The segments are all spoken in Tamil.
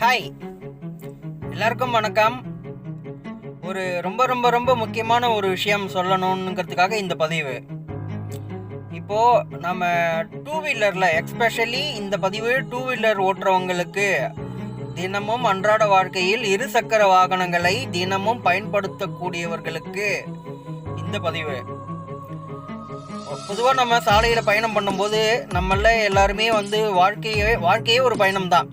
ஹாய் எல்லாருக்கும் வணக்கம். ஒரு ரொம்ப ரொம்ப ரொம்ப முக்கியமான ஒரு விஷயம் சொல்லணுங்கிறதுக்காக இந்த பதிவு. இப்போது நம்ம டூ வீலரில் எக்ஸ்பெஷலி இந்த பதிவு டூ வீலர் ஓட்டுறவங்களுக்கு தினமும் அன்றாட வாழ்க்கையில் இருசக்கர வாகனங்களை தினமும் பயன்படுத்தக்கூடியவர்களுக்கு இந்த பதிவு. பொதுவாக நம்ம சாலையில் பயணம் பண்ணும்போது நம்மள எல்லாருமே வந்து வாழ்க்கையே வாழ்க்கையே ஒரு பயணம் தான்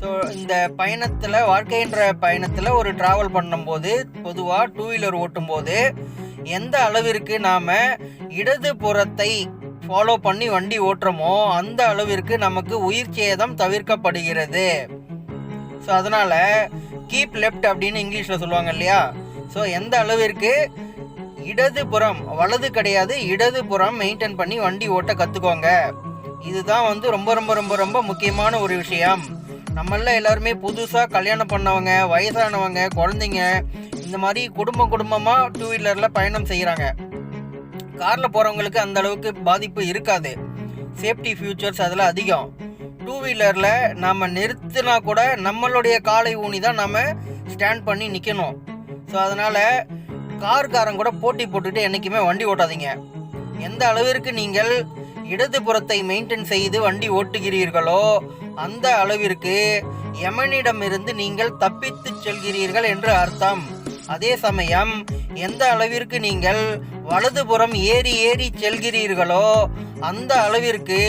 ஸோ இந்த பயணத்தில் வாழ்க்கைன்ற பயணத்தில் ஒரு ட்ராவல் பண்ணும்போது பொதுவாக டூ வீலர் ஓட்டும்போது எந்த அளவிற்கு நாம் இடது புறத்தை ஃபாலோ பண்ணி வண்டி ஓட்டுறோமோ அந்த அளவிற்கு நமக்கு உயிர் சேதம் தவிர்க்கப்படுகிறது. ஸோ அதனால் கீப் லெஃப்ட் அப்படின்னு இங்கிலீஷில் சொல்லுவாங்க இல்லையா? ஸோ எந்த அளவிற்கு இடது புறம் வலது கிடையாது இடது புறம் மெயின்டைன் பண்ணி வண்டி ஓட்ட கற்றுக்கோங்க இதுதான் வந்து ரொம்ப ரொம்ப ரொம்ப ரொம்ப முக்கியமான ஒரு விஷயம். நம்மள எல்லாருமே புதுசாக கல்யாணம் பண்ணவங்க வயசானவங்க குழந்தைங்க இந்த மாதிரி குடும்ப குடும்பமாக டூ வீலரில் பயணம் செய்கிறாங்க காரில் போகிறவங்களுக்கு அந்த அளவுக்கு பாதிப்பு இருக்காது. சேஃப்டி ஃபியூச்சர்ஸ் அதில் அதிகம். டூ வீலரில் நாம் நிறுத்தினா கூட நம்மளுடைய காலை ஊனி தான் நம்ம ஸ்டாண்ட் பண்ணி நிற்கணும் ஸோ அதனால் கார்காரன் கூட போட்டி போட்டுட்டு என்றைக்குமே வண்டி ஓட்டாதீங்க. எந்த அளவிற்கு நீங்கள் இடதுபுறத்தை மெயின்டைன் செய்து வண்டி ஓட்டுகிறீர்களோ அந்த அளவிற்கு எமனிடமிருந்து நீங்கள் தப்பித்து செல்கிறீர்கள் என்று அர்த்தம். அதே சமயம் எந்த அளவிற்கு நீங்கள் வலதுபுறம் ஏறி ஏறி செல்கிறீர்களோ அந்த அளவிற்கு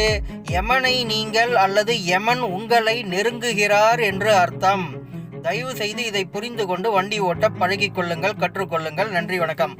யமனை நீங்கள் அல்லது யமன் உங்களை நெருங்குகிறார் என்று அர்த்தம். தயவு செய்து இதை புரிந்து கொண்டு வண்டி ஓட்ட பழகிக் கொள்ளுங்கள் கற்றுக்கொள்ளுங்கள். நன்றி வணக்கம்.